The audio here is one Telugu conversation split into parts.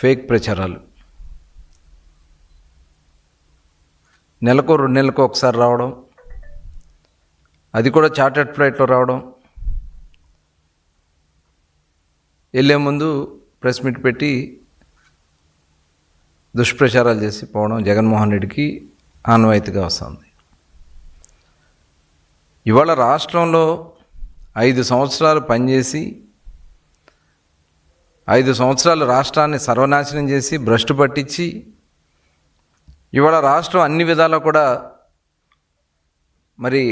ఫేక్ ప్రచారాలు. నెలకు రెండు నెలలకు ఒకసారి రావడం అది కూడా చార్టెడ్ ఫ్లైట్లో రావడం. వెళ్ళే ముందు ప్రెస్ మీట్ పెట్టి దుష్ప్రచారాలు చేసి పోవడం జగన్మోహన్ రెడ్డికి ఆన్వాయితీగా వస్తుంది. ఇవాళ రాష్ట్రంలో ఐదు సంవత్సరాలు పనిచేసి ఐదు సంవత్సరాలు రాష్ట్రాన్ని సర్వనాశనం చేసి భ్రష్టు పట్టించి ఇవాళ రాష్ట్రం అన్ని విధాలా కూడా మరి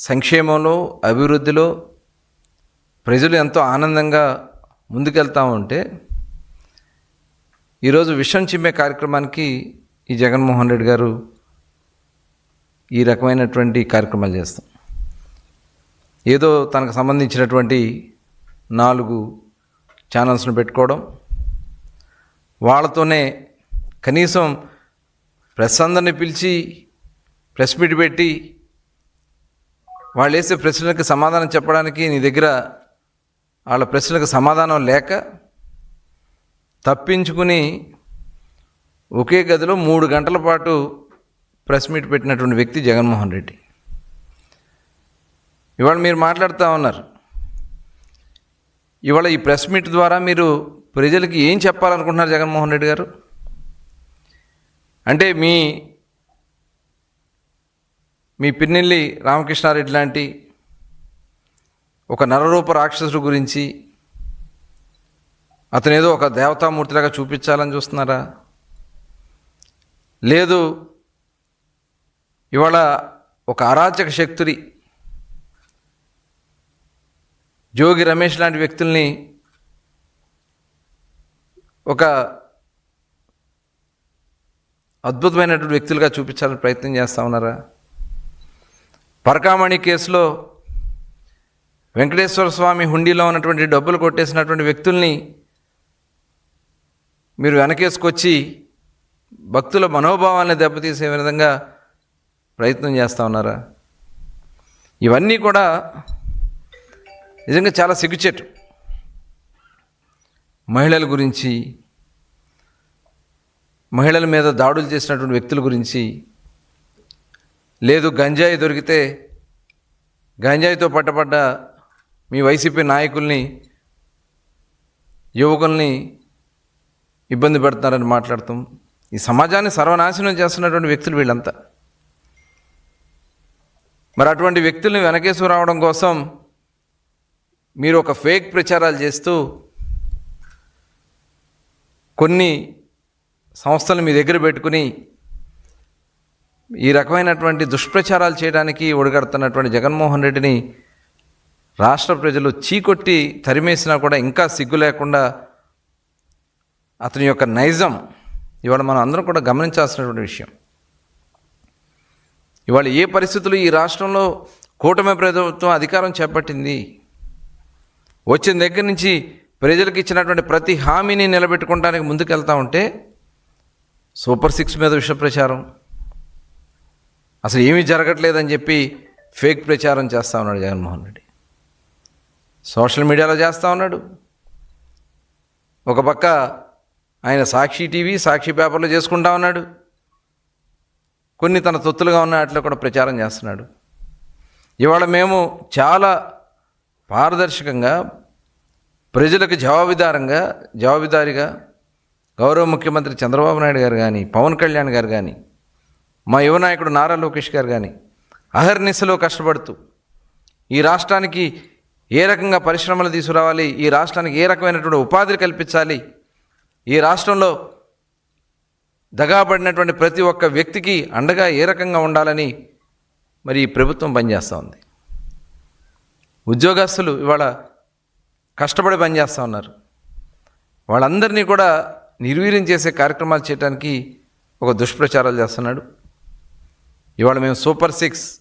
సంక్షేమంలో అభివృద్ధిలో ప్రజలు ఎంతో ఆనందంగా ముందుకెళ్తా ఉంటే ఈరోజు విషం చిమ్మే కార్యక్రమానికి ఈ జగన్మోహన్ రెడ్డి గారు ఈ రకమైనటువంటి కార్యక్రమాలు చేస్తాం ఏదో తనకు సంబంధించినటువంటి నాలుగు ఛానల్స్ను పెట్టుకోవడం వాళ్ళతోనే కనీసం ప్రెస్ అందరిని పిలిచి ప్రెస్ మీట్ పెట్టి వాళ్ళు వేసే ప్రశ్నలకు సమాధానం చెప్పడానికి నీ దగ్గర వాళ్ళ ప్రశ్నలకు సమాధానం లేక తప్పించుకుని ఒకే గదిలో మూడు గంటల పాటు ప్రెస్ మీట్ పెట్టినటువంటి వ్యక్తి జగన్మోహన్ రెడ్డి. ఇవాళ మీరు మాట్లాడుతూ ఉన్నారు. ఇవాళ ఈ ప్రెస్ మీట్ ద్వారా మీరు ప్రజలకి ఏం చెప్పాలనుకుంటున్నారు జగన్మోహన్ రెడ్డి గారు? అంటే మీ మీ పిన్నెల్లి రామకృష్ణారెడ్డి లాంటి ఒక నరరూప రాక్షసుడు గురించి అతను ఏదో ఒక దేవతామూర్తిలాగా చూపించాలని చూస్తున్నారా? లేదు ఇవాళ ఒక అరాచక శక్తుడి జోగి రమేష్ లాంటి వ్యక్తుల్ని ఒక అద్భుతమైనటువంటి వ్యక్తులుగా చూపించాలని ప్రయత్నం చేస్తూ ఉన్నారా? పరకామణి కేసులో వెంకటేశ్వర స్వామి హుండీలో ఉన్నటువంటి డబ్బులు కొట్టేసినటువంటి వ్యక్తుల్ని మీరు వెనకేసుకొచ్చి భక్తుల మనోభావాన్ని దెబ్బతీసే విధంగా ప్రయత్నం చేస్తూ ఉన్నారా? ఇవన్నీ కూడా నిజంగా చాలా సిగ్గుచేటు. మహిళల గురించి మహిళల మీద దాడులు చేసినటువంటి వ్యక్తుల గురించి లేదు గంజాయి దొరికితే గంజాయితో పట్టబడ్డ మీ వైసీపీ నాయకుల్ని యువకుల్ని ఇబ్బంది పెడుతున్నారని మాట్లాడుతాం. ఈ సమాజాన్ని సర్వనాశనం చేస్తున్నటువంటి వ్యక్తులు వీళ్ళంతా. మరి అటువంటి వ్యక్తుల్ని వెనకేసు రావడం కోసం మీరు ఒక ఫేక్ ప్రచారాలు చేస్తూ కొన్ని సంస్థలు మీ దగ్గర పెట్టుకుని ఈ రకమైనటువంటి దుష్ప్రచారాలు చేయడానికి ఒడిగడుతున్నటువంటి జగన్మోహన్ రెడ్డిని రాష్ట్ర ప్రజలు చీకొట్టి తరిమేసినా కూడా ఇంకా సిగ్గు లేకుండా అతని యొక్క నైజం ఇవాళ మనం అందరం కూడా గమనించాల్సినటువంటి విషయం. ఇవాళ ఏ పరిస్థితులు ఈ రాష్ట్రంలో కూటమి ప్రభుత్వం అధికారం చేపట్టింది? వచ్చిన దగ్గర నుంచి ప్రజలకు ఇచ్చినటువంటి ప్రతి హామీని నిలబెట్టుకోవడానికి ముందుకెళ్తా ఉంటే సూపర్ సిక్స్ మీద విష ప్రచారం అసలు ఏమీ జరగట్లేదని చెప్పి ఫేక్ ప్రచారం చేస్తూ ఉన్నాడు జగన్మోహన్ రెడ్డి. సోషల్ మీడియాలో చేస్తూ ఉన్నాడు. ఒక పక్క ఆయన సాక్షి టీవీ సాక్షి పేపర్లో చేసుకుంటా ఉన్నాడు. కొన్ని తన తొత్తులుగా ఉన్న వాటిలో కూడా ప్రచారం చేస్తున్నాడు. ఇవాళ మేము చాలా పారదర్శకంగా ప్రజలకు జవాబుదారంగా జవాబుదారిగా గౌరవ ముఖ్యమంత్రి చంద్రబాబు నాయుడు గారు కానీ పవన్ కళ్యాణ్ గారు కానీ మా యువ నాయకుడు నారా లోకేష్ గారు కానీ అహర్నిశలో కష్టపడుతూ ఈ రాష్ట్రానికి ఏ రకంగా పరిశ్రమలు తీసుకురావాలి ఈ రాష్ట్రానికి ఏ రకమైనటువంటి ఉపాధి కల్పించాలి ఈ రాష్ట్రంలో దగాబడినటువంటి ప్రతి ఒక్క వ్యక్తికి అండగా ఏ రకంగా ఉండాలని మరి ఈ ప్రభుత్వం పనిచేస్తూ ఉంది. ఉద్యోగస్తులు ఇవాళ కష్టపడి పనిచేస్తూ ఉన్నారు. వాళ్ళందరినీ కూడా నిర్వీర్యం చేసే కార్యక్రమాలు చేయడానికి ఒక దుష్ప్రచారాలు చేస్తున్నాడు. ఇవాళ మేము సూపర్ సిక్స్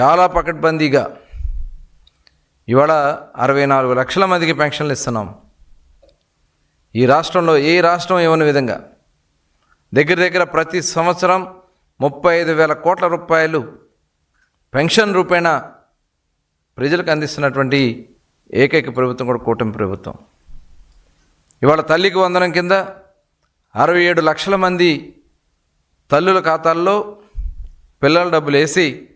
చాలా పకడ్బందీగా ఇవాళ అరవై నాలుగు లక్షల మందికి పెన్షన్లు ఇస్తున్నాం. ఈ రాష్ట్రంలో ఏ రాష్ట్రం ఇవ్వని విధంగా దగ్గర దగ్గర ప్రతి సంవత్సరం ముప్పై ఐదు వేల కోట్ల రూపాయలు పెన్షన్ రూపేణా ప్రజలకు అందిస్తున్నటువంటి ఏకైక ప్రభుత్వం కూడా కూటమి ప్రభుత్వం. ఇవాళ తల్లికి వందనం కింద అరవై ఏడు లక్షల మంది తల్లుల ఖాతాల్లో పిల్లల డబ్బులు వేసి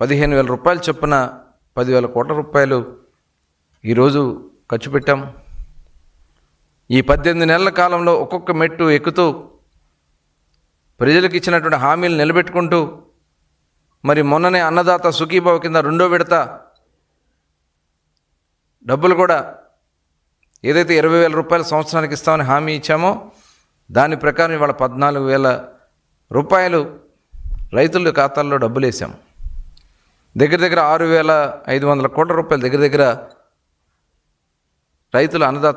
పదిహేను వేల రూపాయలు చొప్పున పదివేల కోట్ల రూపాయలు ఈరోజు ఖర్చు పెట్టాం. ఈ పద్దెనిమిది నెలల కాలంలో ఒక్కొక్క మెట్టు ఎక్కుతూ ప్రజలకు ఇచ్చినటువంటి హామీలు నిలబెట్టుకుంటూ మరి మొన్ననే అన్నదాత సుఖీభావ కింద రెండో విడత డబ్బులు కూడా ఏదైతే ఇరవై వేల రూపాయలు సంవత్సరానికి ఇస్తామని హామీ ఇచ్చామో దాని ప్రకారం ఇవాళ పద్నాలుగు వేల రూపాయలు రైతుల ఖాతాల్లో డబ్బులు వేసాం. దగ్గర దగ్గర ఆరు వేల ఐదు వందల కోట్ల రూపాయలు దగ్గర దగ్గర రైతుల అన్నదాత